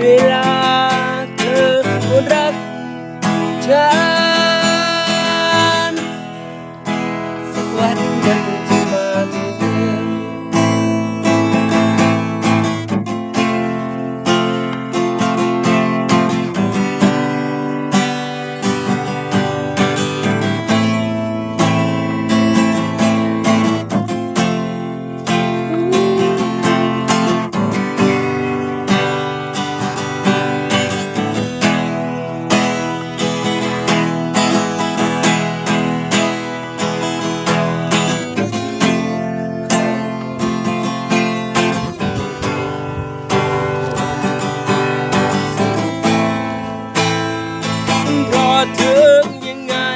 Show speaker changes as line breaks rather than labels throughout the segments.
es la que podrás luchar. thương những ngày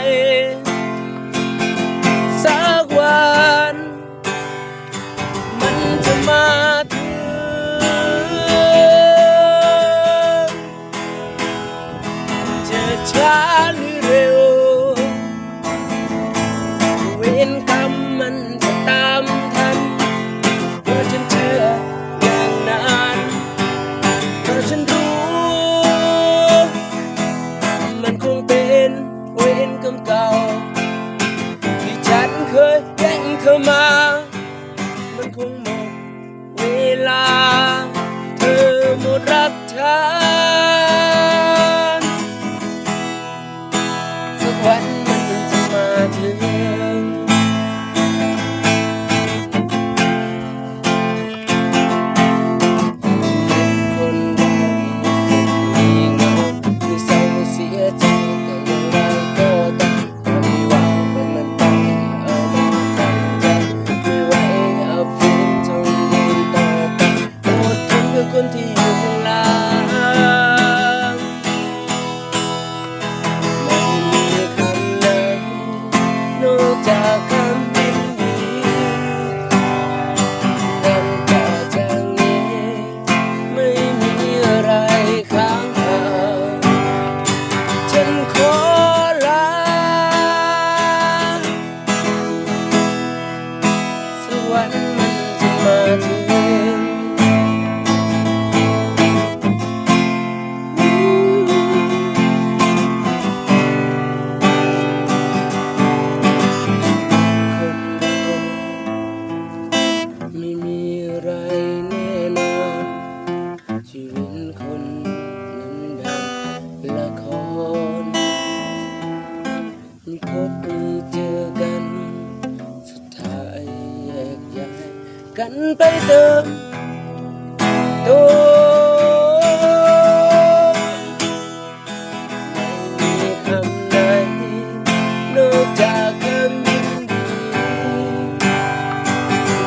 รั น กันไปเติตัวไม่มีคำไหนนอกจากคำยินดี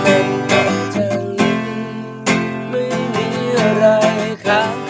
มันกับทางนี้ไม่มีอะไรค้าง